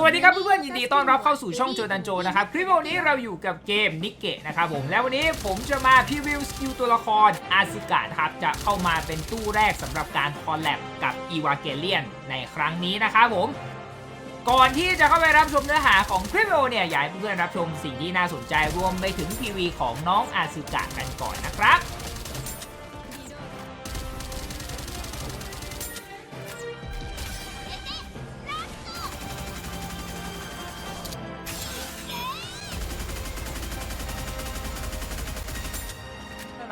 สวัสดีครับเพื่อนๆยินดีต้อนรับเข้าสู่ช่องโจดันโจนะครับคลิปวันนี้เราอยู่กับเกมนิกเกะนะครับผมแล้ววันนี้ผมจะมาพรีวิวสกิลตัวละครอาซึกะนะครับจะเข้ามาเป็นตู้แรกสำหรับการคอลแลบกับอีวาเกเลียนในครั้งนี้นะครับผมก่อนที่จะเข้าไปรับชมเนื้อหาของคลิปวิดีโอเนี่ยอยากให้เพื่อนๆรับชมสิ่งที่น่าสนใจรวมไปถึงพีวีของน้องอาซึกะกันก่อนนะครับ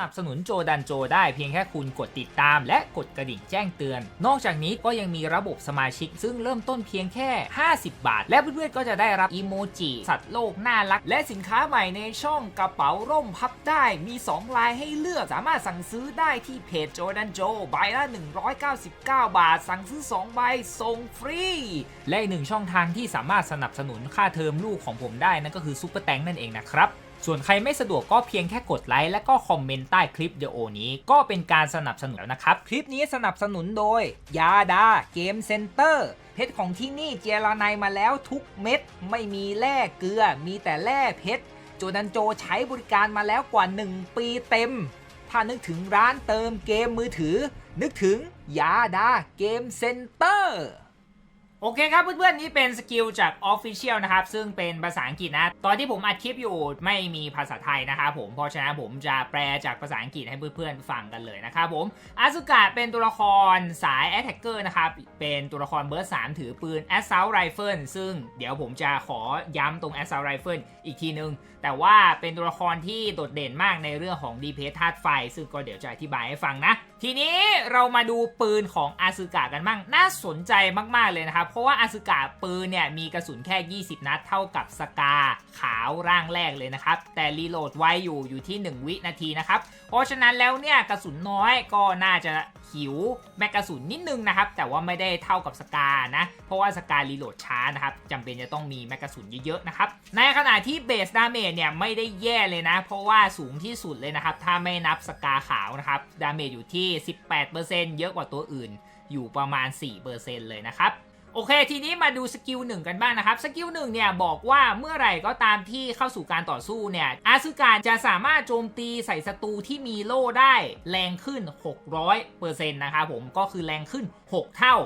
นับสนุนโจดันโจได้เพียงแค่คุณกดติดตาม และกดกระดิ่งแจ้งเตือน นอกจากนี้ก็ยังมีระบบสมาชิก ซึ่งเริ่มต้นเพียงแค่ 50 บาท และเพื่อนๆก็จะได้รับอีโมจิสัตว์โลกน่ารัก และสินค้าใหม่ในช่องกระเป๋าร่มพับได้มี 2 ลายให้เลือกสามารถสั่งซื้อได้ที่เพจโจดันโจใบละ 199 บาท สั่งซื้อ 2 ใบส่งฟรี และอีกหนึ่งช่องทางที่สามารถสนับสนุนค่าเทอมลูกของผมได้นั่นก็คือซุปเปอร์แตงนั่นเองนะครับ ส่วนใครไม่สะดวกก็เพียงแค่กดไลค์และก็คอมเมนต์ใต้คลิปวิดีโอนี้ ก็เป็นการสนับสนุนแล้วนะครับ คลิปนี้สนับสนุนโดยยาดาเกมเซ็นเตอร์เพชรของที่นี่เจรไนมาแล้วทุกเม็ด ไม่มีแร่เกลือ มีแต่แร่เพชรโจดันโจใช้บริการมาแล้วกว่า 1 ปีเต็ม ถ้านึกถึงร้านเติมเกมมือถือ นึกถึงยาดาเกมเซ็นเตอร์ โอเคครับเพื่อนๆนี่เป็นสกิลจาก Official นะครับ ซึ่งเป็นภาษาอังกฤษนะ ตอนที่ผมอัดคลิปอยู่ไม่มีภาษาไทยนะครับผมเพราะฉะนั้นผมจะแปลจากภาษาอังกฤษให้เพื่อนๆฟังกันเลยนะครับผมอาซุกะเป็นตัวละครสาย Attacker นะครับ เป็นตัวละครเบอร์3ถือปืน Assault Rifle ซึ่งเดี๋ยวผมจะขอย้ำตรง Assault Rifle อีกทีนึง แต่ว่าเป็นตัวละครที่โดดเด่นมากในเรื่องของ DPS ธาตุไฟ ซึ่งก็เดี๋ยวจะอธิบายให้ฟังนะทีนี้เรามาดูปืนของอาซึกะกันบ้าง น่าสนใจมากๆเลยนะครับ เพราะว่าอาซึกะปืนเนี่ยมีกระสุนแค่ 20 นัดเท่ากับสกาขาวร่างแรกเลยนะครับ แต่รีโหลดไวอยู่อยู่ที่ 1 วินาทีนะครับ เพราะฉะนั้นแล้วเนี่ยกระสุนน้อยก็น่าจะหิวแมกกาสุนนิดนึงนะครับ แต่ว่าไม่ได้เท่ากับสกานะ เพราะว่าสการีโหลดช้านะครับจำเป็นจะต้องมีแมกกาสุนเยอะๆนะครับ ในขณะที่เบสดาเมจเนี่ยไม่ได้แย่เลยนะ เพราะว่าสูงที่สุดเลยนะครับ ถ้าไม่นับสกาขาวนะครับ ดาเมจอยู่ที่18%เยอะกว่าตัวอื่น อยู่ประมาณ 4%เลยนะครับโอเค ทีนี้มาดูสกิลหนึ่งกันบ้างนะครับ สกิลหนึ่งเนี่ยบอกว่าเมื่อไหร่ก็ตามที่เข้าสู่การต่อสู้เนี่ยอาซึการจะสามารถโจมตีใส่ศัตรูที่มีโล่ได้แรงขึ้น 600%นะครับผมก็คือแรงขึ้น 6 เท่า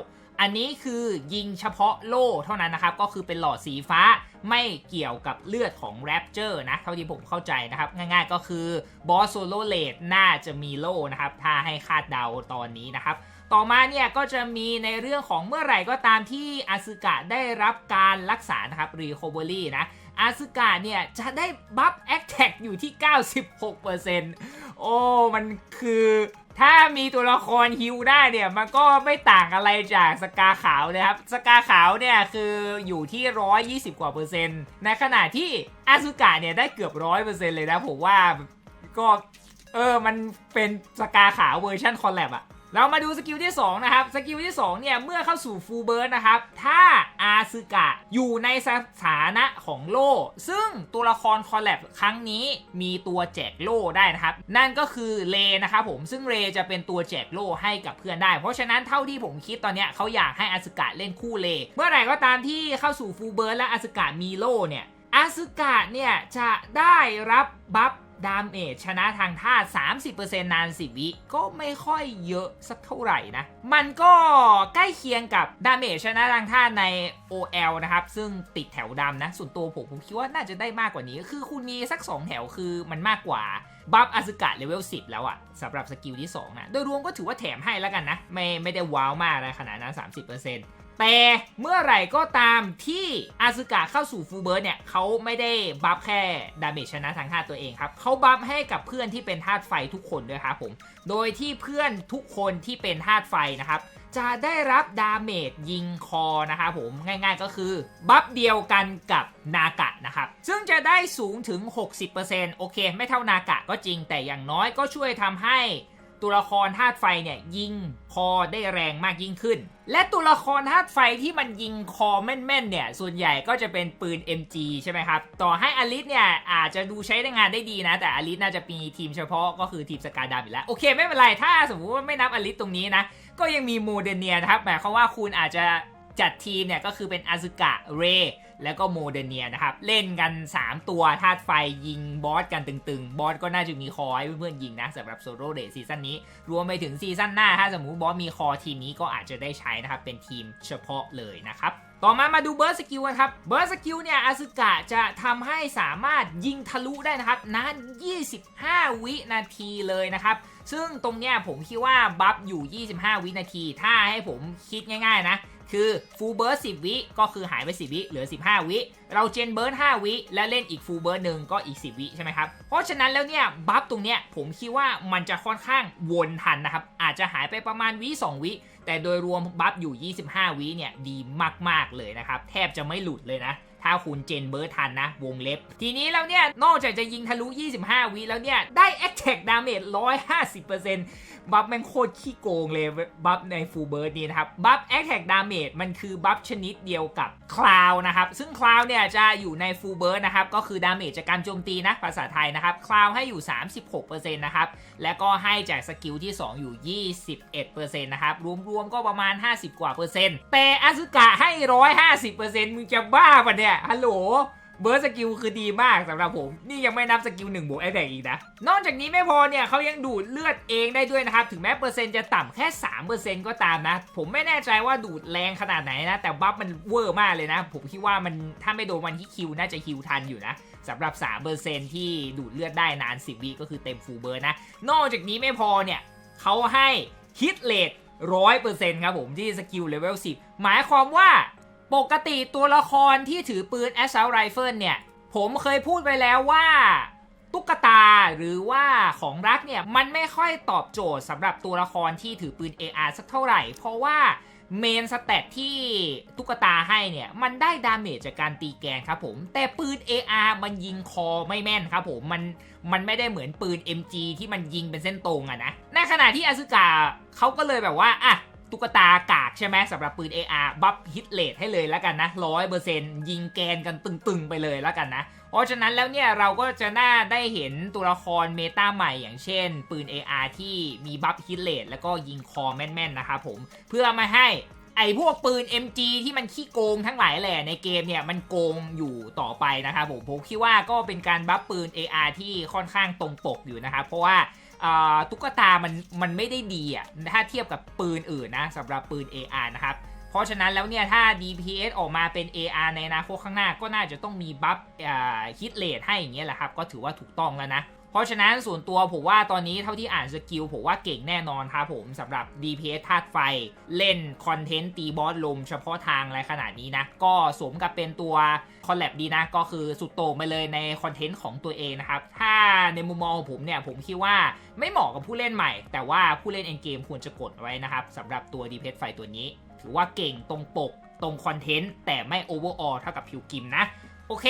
อันนี้คือยิงเฉพาะโล่เท่านั้นนะครับ ก็คือเป็นหลอดสีฟ้าไม่เกี่ยวกับเลือดของแรปเจอร์นะ เท่าที่ผมเข้าใจนะครับ ง่ายๆก็คือบอสโซโลเลดน่าจะมีโล่นะครับ ถ้าให้คาดเดาตอนนี้นะครับ ต่อมาเนี่ยก็จะมีในเรื่องของเมื่อไหร่ก็ตามที่อาซึกะได้รับการรักษานะครับ recovery นะอาซึกะเนี่ยจะได้บัฟแอคแท็กอยู่ที่ 96%โอ้ มันคือ ถ้ามีตัวละครฮิวได้เนี่ยมันก็ไม่ต่างอะไรจากสกาขาวนะครับ สกาขาวเนี่ยคืออยู่ที่ 120 กว่าเปอร์เซ็นต์ ในขณะที่อาซุกะเนี่ยได้เกือบ100%เลยนะผมว่าก็เออมันเป็นสกาขาวเวอร์ชันคอลแลบอะ เรามาดูสกิลที่ 2 นะครับ สกิลที่ 2 เนี่ย เมื่อเข้าสู่ฟูลเบิร์ดนะครับ ถ้าอาซึกะอยู่ในสถานะของโล่ ซึ่งตัวละครคอลแลบครั้งนี้มีตัวแจกโล่ได้นะครับ นั่นก็คือเลนะครับผม ซึ่งเลจะเป็นตัวแจกโล่ให้กับเพื่อนได้ เพราะฉะนั้นเท่าที่ผมคิดตอนเนี้ยเขาอยากให้อาซึกะเล่นคู่เล เมื่อไหร่ก็ตามที่เข้าสู่ฟูลเบิร์ดและอาซึกะมีโล่เนี่ยอาซึกะเนี่ยจะได้รับบัฟ ดาเมจชนะทางท่า 30%นาน 10 วิ ก็ไม่ค่อยเยอะสักเท่าไหร่นะ มันก็ใกล้เคียงกับดาเมจชนะทางท่าใน OL นะครับ ซึ่งติดแถวดำนะ ส่วนตัวผมผมคิดว่าน่าจะได้มากกว่านี้ คือคุณมีสัก 2 แถวคือมันมากกว่าบัฟอาซึกะเลเวล 10 แล้วอะสำหรับสกิลที่2นะโดยรวมก็ถือว่าแถมให้แล้วกันนะ ไม่ไม่ได้ว้าวมากนะขนาดนั้น 30% แต่เมื่อไหร่ก็ตามที่อาซึกะเข้าสู่ฟูลเบิร์ดเนี่ยเขาไม่ได้บัฟแค่ดาเมจชนะทางธาตุตัวเองครับเขาบัฟให้กับเพื่อนที่เป็นธาตุไฟทุกคนด้วยครับผม โดยที่เพื่อนทุกคนที่เป็นธาตุไฟนะครับจะได้รับดาเมจยิงคอนะครับผมง่ายๆก็คือ บัฟเดียวกันกับนากะนะครับ ซึ่งจะได้สูงถึง 60%โอเค ไม่เท่านากะก็จริงแต่อย่างน้อยก็ช่วยทำให้ ตัวละครธาตุไฟเนี่ยยิงคอได้แรงมากยิ่งขึ้น และตัวละครธาตุไฟที่มันยิงคอแม่นๆเนี่ยส่วนใหญ่ก็จะเป็นปืน MG ใช่ไหมครับ ต่อให้อลิสเนี่ยอาจจะดูใช้ได้งานได้ดีนะ แต่อลิสน่าจะมีทีมเฉพาะก็คือทีมสกาดาอยู่แล้ว โอเคไม่เป็นไร ถ้าสมมติว่าไม่นับอลิสตรงนี้นะ ก็ยังมีโมเดเนียนะครับหมายความว่าคุณอาจจะจัดทีมเนี่ยก็คือเป็นอาซึกะเร แล้วก็โมเดเนียนะครับ เล่นกัน 3 ตัวธาตุไฟยิงบอสกันตึงๆ บอสก็น่าจะมีคอให้เพื่อนๆยิงนะสำหรับโซโลเดซีซั่นนี้ รวมไปถึงซีซั่นหน้า ถ้าสมมติบอสมีคอทีมนี้ก็อาจจะได้ใช้นะครับ เป็นทีมเฉพาะเลยนะครับต่อมามาดูเบิร์ดสกิลกันครับเบิร์ดสกิลเนี่ยอาซึกะจะทำให้สามารถยิงทะลุได้นะครับนาน25 วินาทีเลยนะครับ ซึ่งตรงเนี้ยผมคิดว่าบัฟอยู่ 25 วินาที ถ้าให้ผมคิดง่ายๆนะ คือฟูลเบิร์ด10วิก็คือหายไป10วิเหลือ 15 วิ เราเจนเบิร์ด5วิและเล่นอีกฟูลเบิร์ดหนึ่งก็อีก 10 วิใช่ไหมครับ เพราะฉะนั้นแล้วเนี่ยบัฟตรงเนี้ยผมคิดว่ามันจะค่อนข้างวนทันนะครับ อาจจะหายไปประมาณวิ2 วิแต่โดยรวมบัฟอยู่ 25 วิเนี่ยดีมากๆเลยนะครับ แทบจะไม่หลุดเลยนะ ถ้าคุณเจนเบิร์ดทันนะ วงเล็บ ทีนี้แล้วเนี่ย นอกจากจะยิงทะลุ 25 วิแล้วเนี่ย ได้ Attack Damage 150%บัฟแม่งโคตรขี้โกงเลย บัฟในฟูลเบิร์ดนี้นะครับ บัฟ Attack Damage มันคือบัฟชนิดเดียวกับคลาวนะครับ ซึ่งคลาวเนี่ยจะอยู่ในฟูลเบิร์ดนะครับ ก็คือดาเมจจากการโจมตีนะภาษาไทยนะครับ คลาวให้อยู่ 36%นะครับ แล้วก็ให้จากสกิลที่ 2 อยู่ 21%นะครับ รวมๆก็ประมาณ 50 กว่าเปอร์เซ็นต์แต่อาซึกะให้ 150%มึงจะบ้าปะเนี่ยฮัลโหล เบิร์สกิลคือดีมากสำหรับผม นี่ยังไม่นับสกิล1บวกแอตแทกอีกนะ นอกจากนี้ไม่พอเนี่ยเขายังดูดเลือดเองได้ด้วยนะครับ ถึงแม้เปอร์เซ็นต์จะต่ำแค่ 3%ก็ตามนะ ผมไม่แน่ใจว่าดูดแรงขนาดไหนนะ แต่บัฟมันเวอร์มากเลยนะ ผมคิดว่ามันถ้าไม่โดนวันที่คิวน่าจะคิวทันอยู่นะสำหรับ 3%ที่ดูดเลือดได้นาน 10วิก็คือเต็มฟูเบิร์นะ นอกจากนี้ไม่พอเนี่ยเขาให้ฮิตเลท100%ครับผมที่สกิลเลเวล10หมายความว่า ปกติตัวละครที่ถือปืน Assault Rifle เนี่ย ผมเคยพูดไปแล้วว่าตุ๊กตาหรือว่าของรักเนี่ย มันไม่ค่อยตอบโจทย์สำหรับตัวละครที่ถือปืน AR สักเท่าไหร่ เพราะว่าเมนสเตตที่ตุ๊กตาให้เนี่ย มันได้ดาเมจจากการตีแกนครับผม แต่ปืน AR มันยิงคอไม่แม่นครับผมมันมันไม่ได้เหมือนปืน MG ที่มันยิงเป็นเส้นตรงอะนะในขณะที่อาซึกะเขาก็เลยแบบว่าอะ ตุ๊กตากากใช่ไหมสำหรับปืน AR บัฟฮิตเลทให้เลยแล้วกันนะร้อยเปอร์เซ็นต์ยิงแกนกันตึงๆไปเลยแล้วกันนะเพราะฉะนั้นแล้วเนี่ยเราก็จะน่าได้เห็นตัวละครเมตาใหม่อย่างเช่น ปืน AR ที่มีบัฟฮิตเลทแล้วก็ยิงคอแม่นๆนะครับผมเพื่อมาให้ไอพวกปืน MG ที่มันขี้โกงทั้งหลายแหละในเกมเนี่ยมันโกงอยู่ต่อไปนะครับผมผมคิดว่าก็เป็นการบัฟปืน AR ที่ค่อนข้างตรงปกอยู่นะครับเพราะว่าอ่า ตุ๊กตามันมันไม่ได้ดีอะถ้าเทียบกับปืนอื่นนะสำหรับปืน AR นะครับ เพราะฉะนั้นแล้วเนี่ยถ้า DPS ออกมาเป็น AR ในอนาคตข้างหน้าก็น่าจะต้องมีบัฟฮิตเลทให้อย่างเงี้ยแหละครับ ก็ถือว่าถูกต้องแล้วนะ เพราะฉะนั้นส่วนตัวผมว่าตอนนี้เท่าที่อ่านสกิลผมว่าเก่งแน่นอนครับผมสำหรับ DPS ธาตุไฟเล่นคอนเทนต์ตีบอสลมเฉพาะทางอะไรขนาดนี้นะ ก็สมกับเป็นตัวคอลแลบดีนะ ก็คือสุดโต่งไปเลยในคอนเทนต์ของตัวเองนะครับถ้า ในมุมมองของผมเนี่ยผมคิดว่าไม่เหมาะกับผู้เล่นใหม่ แต่ว่าผู้เล่นเอ็นเกมควรจะกดไว้นะครับสำหรับตัวดีเพสไฟตัวนี้ ถือว่าเก่งตรงปกตรงคอนเทนต์แต่ไม่โอเวอร์ออลเท่ากับพิวกิมนะ โอเค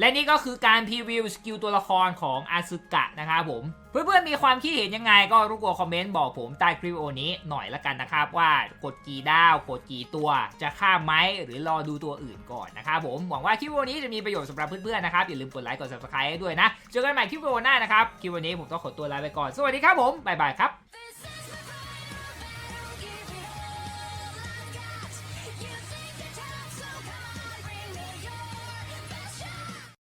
และนี่ก็คือการพรีวิวสกิลตัวละครของอาซึกะนะครับผม เพื่อนๆมีความคิดเห็นยังไงก็รบกวนคอมเมนต์บอกผมใต้คลิปวิดีโอนี้หน่อยละกันนะครับ ว่ากดกี่ดาวกดกี่ตัวจะข้ามไหมหรือรอดูตัวอื่นก่อนนะครับผม หวังว่าคลิปวิดีโอนี้จะมีประโยชน์สำหรับเพื่อนๆนะครับ อย่าลืมกดไลค์กด subscribe ด้วยนะ เจอกันใหม่คลิปวิดีโอหน้านะครับ คลิปวันนี้ผมต้องขอตัวลาไปก่อน สวัสดีครับผมบ๊ายบายครับ